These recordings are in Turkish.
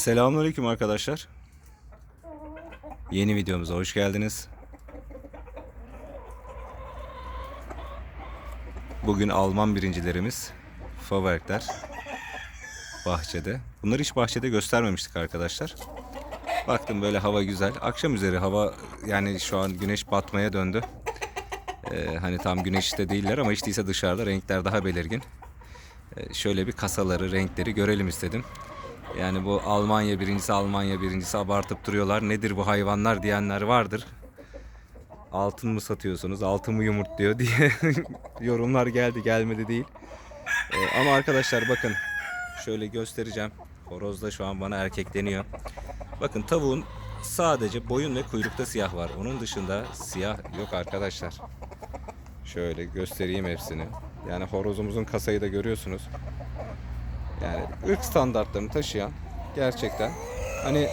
Selamünaleyküm arkadaşlar. Yeni videomuza hoş geldiniz. Bugün Alman birincilerimiz Faberkler bahçede. Bunları hiç bahçede göstermemiştik arkadaşlar. Baktım böyle hava güzel. Akşam üzeri hava yani şu an güneş batmaya döndü. Ee, hani tam güneşte değiller ama hiç değilse dışarıda renkler daha belirgin. Ee, şöyle bir kasaları, renkleri görelim istedim. Yani bu Almanya birincisi, Almanya birincisi abartıp duruyorlar. Nedir bu hayvanlar diyenler vardır. Altın mı satıyorsunuz, altın mı yumurtluyor diye yorumlar geldi, gelmedi değil. Ee, ama arkadaşlar bakın şöyle göstereceğim. Horozda şu an bana erkek deniyor. Bakın tavuğun sadece boyun ve kuyrukta siyah var. Onun dışında siyah yok arkadaşlar. Şöyle göstereyim hepsini. Yani horozumuzun kasayı da görüyorsunuz. Yani ırk standartlarını taşıyan gerçekten hani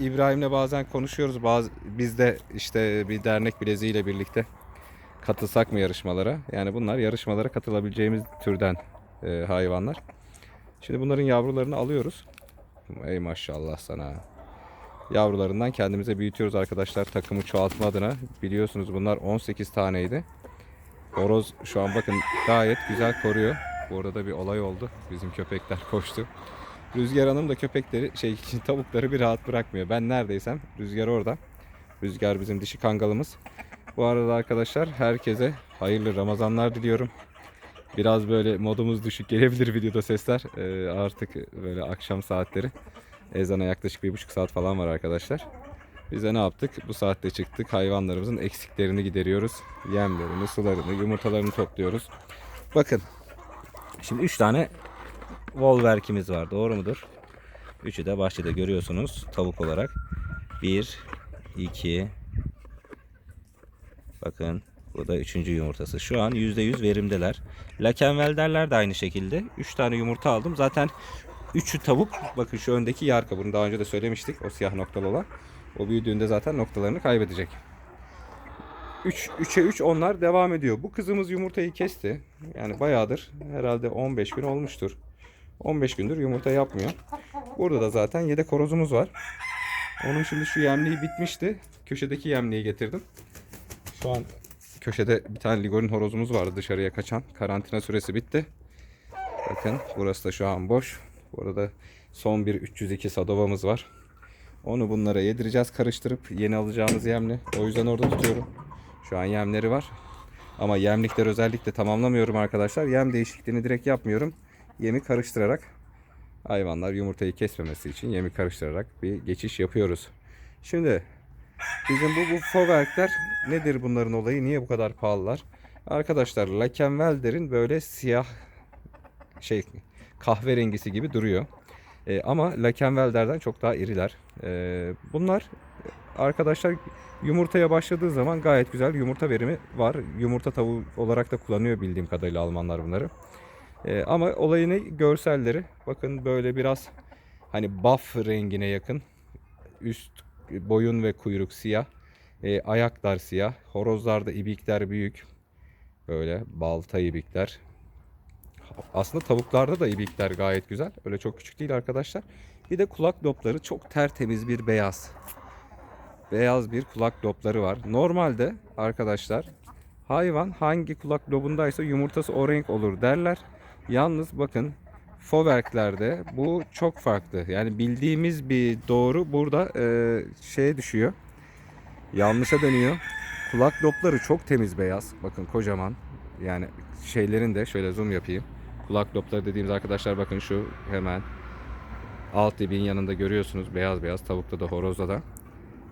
İbrahim'le bazen konuşuyoruz. Bazı biz de işte bir dernek bileziğiyle birlikte katılsak mı yarışmalara? Yani bunlar yarışmalara katılabileceğimiz türden e, hayvanlar. Şimdi bunların yavrularını alıyoruz. Ey maşallah sana. Yavrularından kendimize büyütüyoruz arkadaşlar takımı çoğaltma adına. Biliyorsunuz bunlar 18 taneydi. Horoz şu an bakın gayet güzel koruyor. Bu arada bir olay oldu. Bizim köpekler koştu. Rüzgar Hanım da köpekleri şey tavukları bir rahat bırakmıyor. Ben neredeysem Rüzgar orada. Rüzgar bizim dişi kangalımız. Bu arada arkadaşlar herkese hayırlı Ramazanlar diliyorum. Biraz böyle modumuz düşük gelebilir videoda sesler. Ee, artık böyle akşam saatleri. Ezana yaklaşık bir buçuk saat falan var arkadaşlar. Biz de ne yaptık? Bu saatte çıktık. Hayvanlarımızın eksiklerini gideriyoruz. Yemlerini, sularını, yumurtalarını topluyoruz. Bakın. Şimdi 3 tane Wolverk'imiz var. Doğru mudur? Üçü de bahçede görüyorsunuz tavuk olarak. 1 2 Bakın bu da üçüncü yumurtası. Şu an %100 verimdeler. Lakenvelderler de aynı şekilde. 3 tane yumurta aldım. Zaten üçü tavuk. Bakın şu öndeki yarka. Bunu daha önce de söylemiştik. O siyah noktalı olan. O büyüdüğünde zaten noktalarını kaybedecek. 3 3'e 3 onlar devam ediyor. Bu kızımız yumurtayı kesti. Yani bayağıdır herhalde 15 gün olmuştur. 15 gündür yumurta yapmıyor. Burada da zaten yedek horozumuz var. Onun şimdi şu yemliği bitmişti. Köşedeki yemliği getirdim. Şu an köşede bir tane ligorin horozumuz vardı dışarıya kaçan. Karantina süresi bitti. Bakın burası da şu an boş. Bu arada son bir 302 sadovamız var. Onu bunlara yedireceğiz karıştırıp yeni alacağımız yemle. O yüzden orada tutuyorum. Şu an yemleri var. Ama yemlikleri özellikle tamamlamıyorum arkadaşlar. Yem değişikliğini direkt yapmıyorum. Yemi karıştırarak hayvanlar yumurtayı kesmemesi için yemi karıştırarak bir geçiş yapıyoruz. Şimdi bizim bu bu Foverkler nedir bunların olayı? Niye bu kadar pahalılar? Arkadaşlar Lakenvelder'in böyle siyah şey kahverengisi gibi duruyor. E, ama Lakenvelder'den çok daha iriler. E, bunlar arkadaşlar yumurtaya başladığı zaman gayet güzel yumurta verimi var. Yumurta tavuğu olarak da kullanıyor bildiğim kadarıyla Almanlar bunları. E, ama olayını görselleri bakın böyle biraz hani buff rengine yakın. Üst boyun ve kuyruk siyah. E, ayaklar siyah. Horozlarda ibikler büyük. Böyle balta ibikler. Aslında tavuklarda da ibikler gayet güzel. Öyle çok küçük değil arkadaşlar. Bir de kulak lobları çok tertemiz bir beyaz. Beyaz bir kulak lobları var. Normalde arkadaşlar hayvan hangi kulak lobundaysa yumurtası o renk olur derler. Yalnız bakın Foverklerde bu çok farklı. Yani bildiğimiz bir doğru burada e, şeye düşüyor. Yanlışa dönüyor. Kulak lobları çok temiz beyaz. Bakın kocaman. Yani şeylerin de şöyle zoom yapayım. Kulak lobları dediğimiz arkadaşlar bakın şu hemen alt dibin yanında görüyorsunuz. Beyaz beyaz tavukta da horozda da.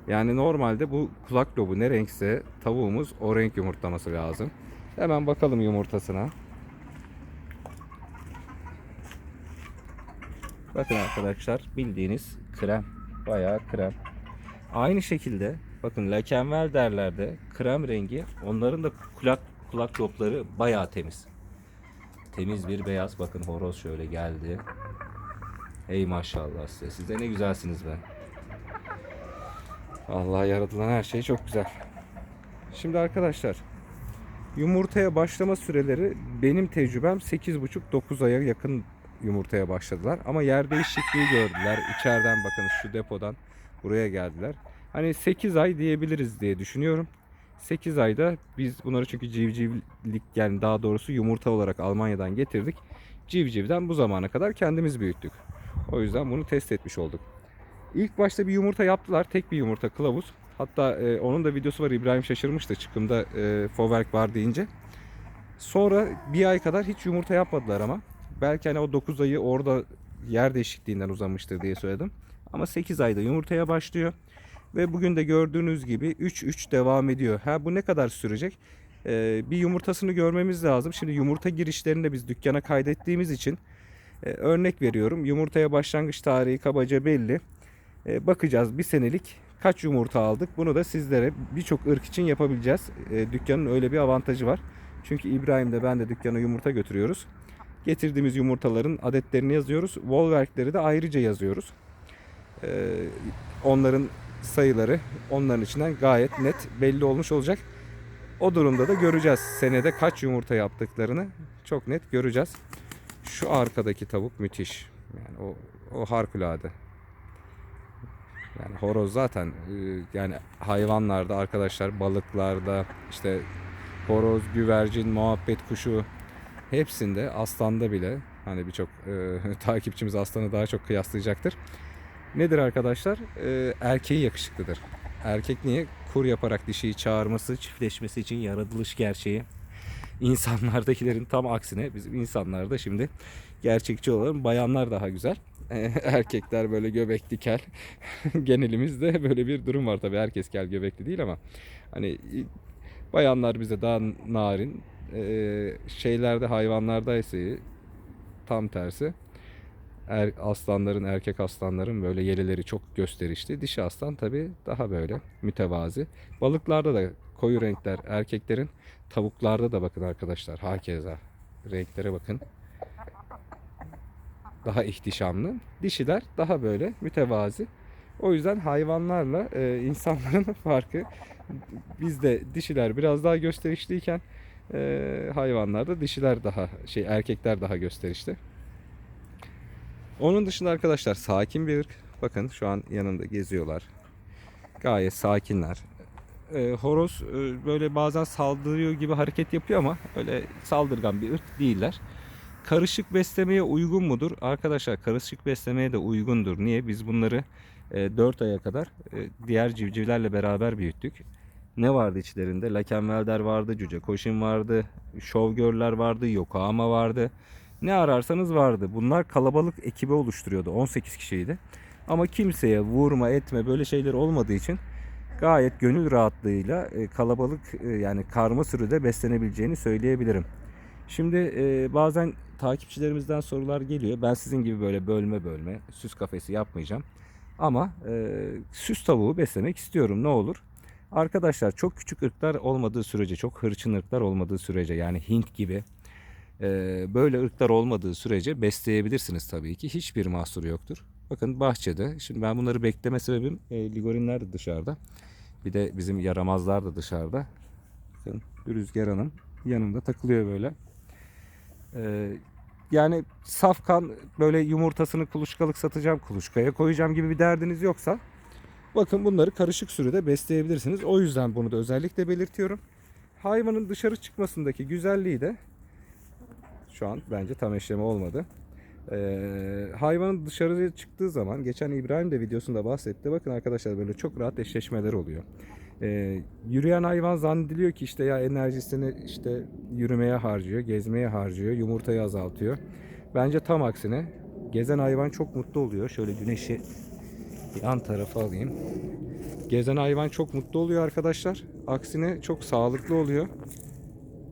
Yani normalde bu kulak lobu ne renkse tavuğumuz o renk yumurtlaması lazım. Hemen bakalım yumurtasına. Bakın arkadaşlar bildiğiniz krem. Bayağı krem. Aynı şekilde bakın Lakenvel derlerde krem rengi onların da kulak kulak lobları bayağı temiz. Temiz bir beyaz. Bakın horoz şöyle geldi. Ey maşallah size. Siz de ne güzelsiniz be. Allah yaratılan her şey çok güzel. Şimdi arkadaşlar yumurtaya başlama süreleri benim tecrübem 8,5-9 aya yakın yumurtaya başladılar. Ama yer değişikliği gördüler. İçeriden bakın şu depodan buraya geldiler. Hani 8 ay diyebiliriz diye düşünüyorum. 8 ayda biz bunları çünkü civcivlik yani daha doğrusu yumurta olarak Almanya'dan getirdik. Civcivden bu zamana kadar kendimiz büyüttük. O yüzden bunu test etmiş olduk. İlk başta bir yumurta yaptılar. Tek bir yumurta kılavuz. Hatta e, onun da videosu var. İbrahim şaşırmıştı çıkımda e, Foverk var deyince. Sonra bir ay kadar hiç yumurta yapmadılar ama. Belki hani o 9 ayı orada yer değişikliğinden uzamıştır diye söyledim. Ama 8 ayda yumurtaya başlıyor. Ve bugün de gördüğünüz gibi 3-3 devam ediyor. Ha bu ne kadar sürecek? Ee, bir yumurtasını görmemiz lazım. Şimdi yumurta girişlerini de biz dükkana kaydettiğimiz için e, örnek veriyorum. Yumurtaya başlangıç tarihi kabaca belli. E, bakacağız bir senelik kaç yumurta aldık. Bunu da sizlere birçok ırk için yapabileceğiz. E, dükkanın öyle bir avantajı var. Çünkü İbrahim de ben de dükkana yumurta götürüyoruz. Getirdiğimiz yumurtaların adetlerini yazıyoruz. Volverkleri de ayrıca yazıyoruz. E, onların sayıları onların içinden gayet net belli olmuş olacak. O durumda da göreceğiz senede kaç yumurta yaptıklarını çok net göreceğiz. Şu arkadaki tavuk müthiş. Yani o o harikulade. Yani horoz zaten e, yani hayvanlarda arkadaşlar balıklarda işte horoz, güvercin, muhabbet kuşu hepsinde aslanda bile hani birçok e, takipçimiz aslanı daha çok kıyaslayacaktır. Nedir arkadaşlar? E, erkeği yakışıklıdır. Erkek niye? Kur yaparak dişiyi çağırması, çiftleşmesi için yaratılış gerçeği. İnsanlardakilerin tam aksine bizim insanlarda şimdi gerçekçi olalım. Bayanlar daha güzel. Erkekler böyle göbekli kel. Genelimizde böyle bir durum var tabii. Herkes kel göbekli değil ama hani bayanlar bize daha narin. Ee, şeylerde hayvanlarda ise tam tersi. Er, aslanların, erkek aslanların böyle yeleleri çok gösterişli. Dişi aslan tabii daha böyle mütevazi. Balıklarda da koyu renkler erkeklerin. Tavuklarda da bakın arkadaşlar hakeza. Renklere bakın. Daha ihtişamlı. Dişiler daha böyle mütevazi. O yüzden hayvanlarla e, insanların farkı bizde dişiler biraz daha gösterişliyken e, hayvanlarda dişiler daha şey erkekler daha gösterişli. Onun dışında arkadaşlar sakin bir ırk. Bakın şu an yanında geziyorlar. Gayet sakinler. E, horoz e, böyle bazen saldırıyor gibi hareket yapıyor ama öyle saldırgan bir ırk değiller. Karışık beslemeye uygun mudur? Arkadaşlar karışık beslemeye de uygundur. Niye? Biz bunları e, 4 aya kadar e, diğer civcivlerle beraber büyüttük. Ne vardı içlerinde? Lakenvelder vardı, Cüce Koşin vardı, Şovgörler vardı, Yokohama vardı. Ne ararsanız vardı. Bunlar kalabalık ekibi oluşturuyordu. 18 kişiydi. Ama kimseye vurma etme böyle şeyler olmadığı için gayet gönül rahatlığıyla e, kalabalık e, yani karma sürüde beslenebileceğini söyleyebilirim. Şimdi e, bazen takipçilerimizden sorular geliyor. Ben sizin gibi böyle bölme bölme süs kafesi yapmayacağım. Ama e, süs tavuğu beslemek istiyorum. Ne olur? Arkadaşlar çok küçük ırklar olmadığı sürece, çok hırçın ırklar olmadığı sürece yani Hint gibi e, böyle ırklar olmadığı sürece besleyebilirsiniz tabii ki. Hiçbir mahsuru yoktur. Bakın bahçede. Şimdi ben bunları bekleme sebebim e, ligorinler de dışarıda. Bir de bizim yaramazlar da dışarıda. Bakın Rüzgar Hanım yanında takılıyor böyle. Ee, yani safkan böyle yumurtasını kuluçkalık satacağım, kuluçkaya koyacağım gibi bir derdiniz yoksa bakın bunları karışık sürüde besleyebilirsiniz. O yüzden bunu da özellikle belirtiyorum. Hayvanın dışarı çıkmasındaki güzelliği de şu an bence tam eşleme olmadı. Ee, hayvanın dışarıya çıktığı zaman geçen İbrahim de videosunda bahsetti. Bakın arkadaşlar böyle çok rahat eşleşmeler oluyor. Ee, yürüyen hayvan zannediliyor ki işte ya enerjisini işte yürümeye harcıyor, gezmeye harcıyor, yumurtayı azaltıyor. Bence tam aksine gezen hayvan çok mutlu oluyor. Şöyle güneşi yan tarafa alayım. Gezen hayvan çok mutlu oluyor arkadaşlar. Aksine çok sağlıklı oluyor.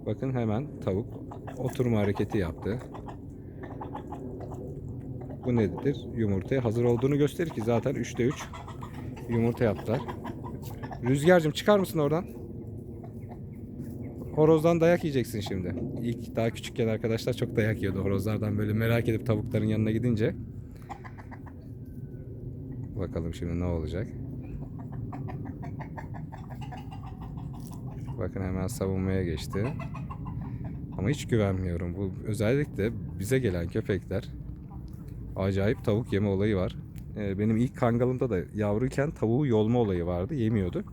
Bakın hemen tavuk oturma hareketi yaptı. Bu nedir? Yumurtaya hazır olduğunu gösterir ki zaten 3'te 3 yumurta yaptılar. Rüzgar'cığım çıkar mısın oradan? Horozdan dayak yiyeceksin şimdi. İlk daha küçükken arkadaşlar çok dayak yiyordu horozlardan böyle merak edip tavukların yanına gidince. Bakalım şimdi ne olacak. Bakın hemen savunmaya geçti. Ama hiç güvenmiyorum. Bu özellikle bize gelen köpekler acayip tavuk yeme olayı var. Ee, benim ilk kangalımda da yavruyken tavuğu yolma olayı vardı. Yemiyordu.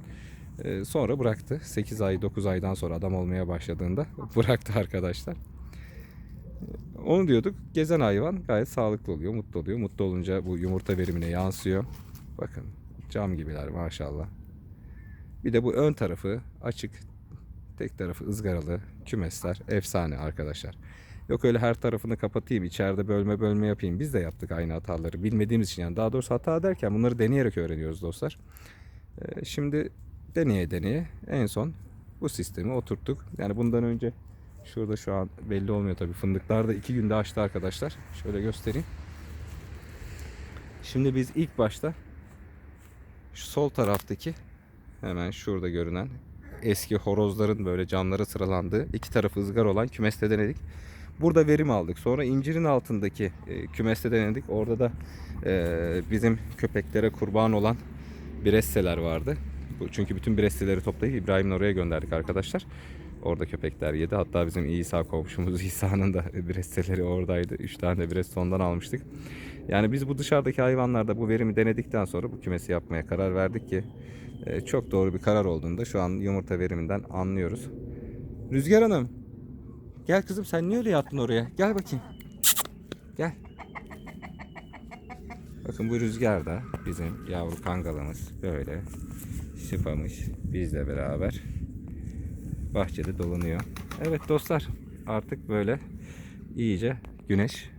Ee, sonra bıraktı. 8 ay 9 aydan sonra adam olmaya başladığında bıraktı arkadaşlar. Ee, Onu diyorduk. Gezen hayvan gayet sağlıklı oluyor, mutlu oluyor. Mutlu olunca bu yumurta verimine yansıyor. Bakın cam gibiler maşallah. Bir de bu ön tarafı açık. Tek tarafı ızgaralı kümesler. Efsane arkadaşlar. Yok öyle her tarafını kapatayım, içeride bölme bölme yapayım. Biz de yaptık aynı hataları. Bilmediğimiz için yani daha doğrusu hata derken bunları deneyerek öğreniyoruz dostlar. Ee, şimdi deneye deneye en son bu sistemi oturttuk. Yani bundan önce şurada şu an belli olmuyor tabii. Fındıklar da iki günde açtı arkadaşlar. Şöyle göstereyim. Şimdi biz ilk başta şu sol taraftaki hemen şurada görünen eski horozların böyle camlara sıralandığı iki tarafı ızgar olan kümeste denedik. Burada verim aldık. Sonra incirin altındaki e, kümeste denedik. Orada da e, bizim köpeklere kurban olan biresseler vardı. Çünkü bütün biresseleri toplayıp İbrahim'in oraya gönderdik arkadaşlar. Orada köpekler yedi. Hatta bizim İsa komşumuz İsa'nın da biresseleri oradaydı. Üç tane de biresse ondan almıştık. Yani biz bu dışarıdaki hayvanlarda bu verimi denedikten sonra bu kümesi yapmaya karar verdik ki e, çok doğru bir karar olduğunda şu an yumurta veriminden anlıyoruz. Rüzgar Hanım. Gel kızım sen niye öyle yattın oraya? Gel bakayım. Gel. Bakın bu rüzgar da bizim yavru kangalımız böyle şıpamış bizle beraber bahçede dolanıyor. Evet dostlar artık böyle iyice güneş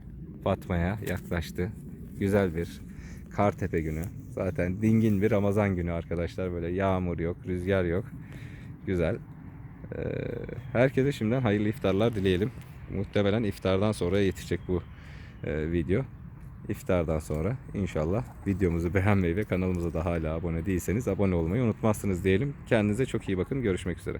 batmaya yaklaştı. Güzel bir Kartepe günü. Zaten dingin bir Ramazan günü arkadaşlar. Böyle yağmur yok, rüzgar yok. Güzel. Ee, herkese şimdiden hayırlı iftarlar dileyelim. Muhtemelen iftardan sonra yetişecek bu e, video. İftardan sonra inşallah videomuzu beğenmeyi ve kanalımıza da hala abone değilseniz abone olmayı unutmazsınız diyelim. Kendinize çok iyi bakın. Görüşmek üzere.